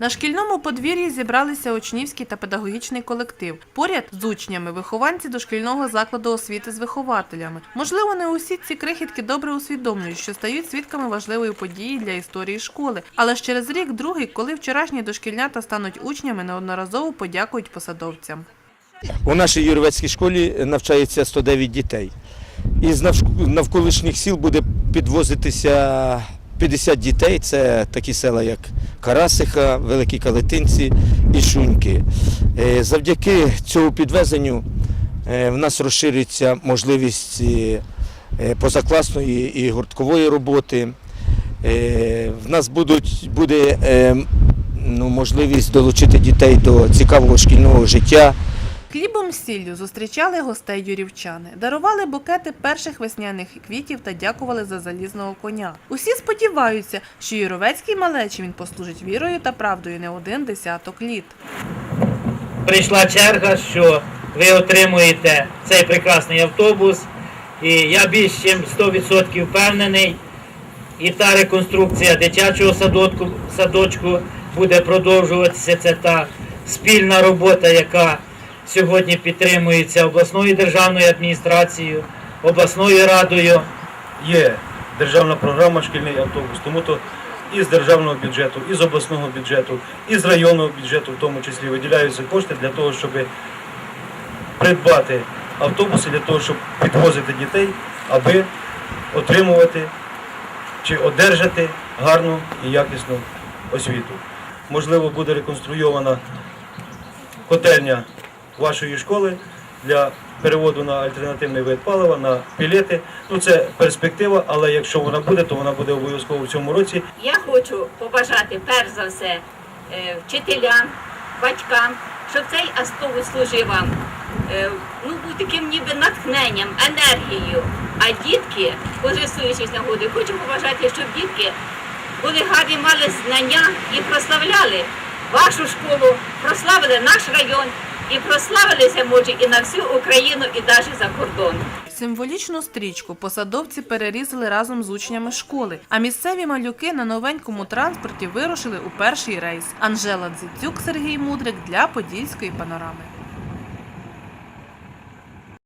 На шкільному подвір'ї зібралися учнівський та педагогічний колектив. Поряд з учнями вихованці дошкільного закладу освіти з вихователями. Можливо, не усі ці крихітки добре усвідомлюють, що стають свідками важливої події для історії школи. Але ж через рік другий, коли вчорашні дошкільнята стануть учнями, неодноразово подякують посадовцям. У нашій Юрвецькій школі навчається 109 дітей. Із навколишніх сіл буде підвозитися 50 дітей. Це такі села, як Карасиха, Великі Калитинці і Шуньки. Е, Завдяки цьому підвезенню е, в нас розширюється можливість е, позакласної і гурткової роботи. В нас будуть, буде ну, можливість долучити дітей до цікавого шкільного життя. Хлібом сіллю зустрічали гостей юрівчани, дарували букети перших весняних квітів та дякували за залізного коня. Усі сподіваються, що юровецькій малечі він послужить вірою та правдою не один десяток літ. прийшла черга, що ви отримуєте цей прекрасний автобус. І я більш ніж 100% впевнений, і та реконструкція дитячого садочку, садочку буде продовжуватися. Це та спільна робота, яка сьогодні підтримується обласною державною адміністрацією, обласною радою. є державна програма шкільний автобус, тому то і з державного бюджету, і з обласного бюджету, і з районного бюджету, в тому числі виділяються кошти для того, щоб придбати автобуси, для того, щоб підвозити дітей, аби отримувати чи одержати гарну і якісну освіту. Можливо, буде реконструйована котельня вашої школи для переводу на альтернативний вид палива, на пілети. Ну це перспектива, але якщо вона буде, то вона буде обов'язково в цьому році. Я хочу побажати перш за все е, вчителям, батькам, щоб цей автобус служив вам. е, Ну, був таким ніби натхненням, енергією. А дітки, користуючись нагодою, хочу побажати, щоб дітки були гарні, мали знання і прославляли вашу школу, прославили наш район і прославилися, мужі і на всю Україну, і навіть за кордон. Символічну стрічку посадовці перерізали разом з учнями школи, а місцеві малюки на новенькому транспорті вирушили у перший рейс. Анжела Дзицюк, Сергій Мудрик для Подільської панорами.